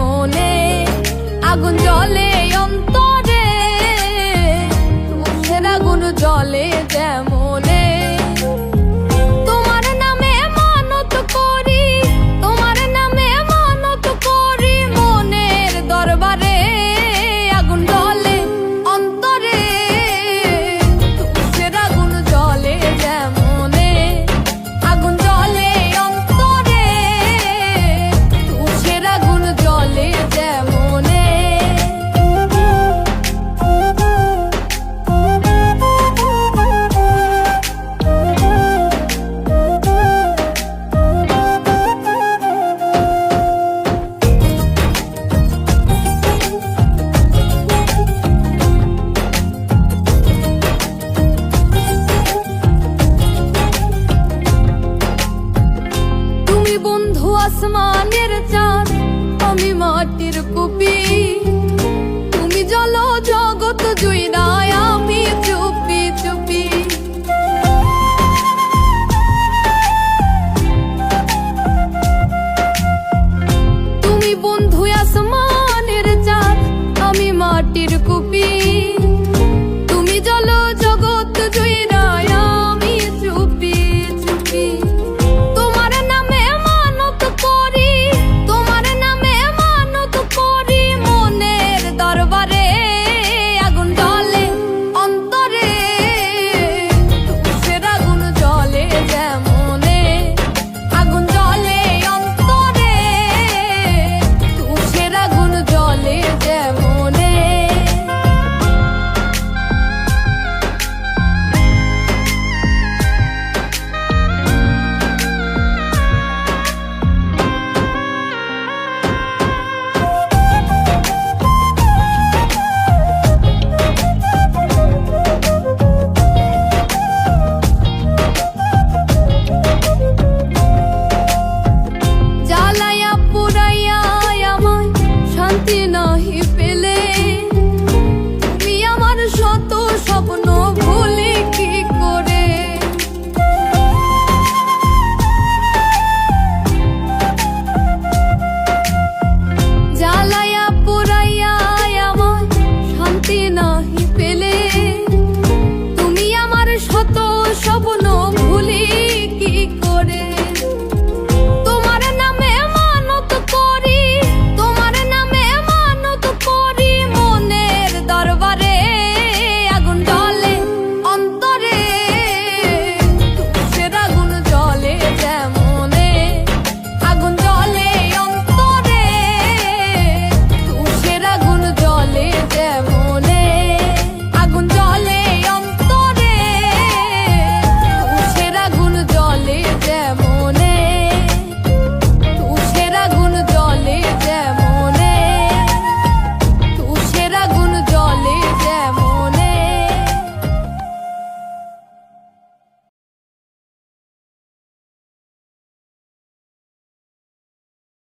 মনে আগুন জলে অন্তরে উঠের আগুন জলে যেমন আসমানের চাঁদ আমি মাটির কুপি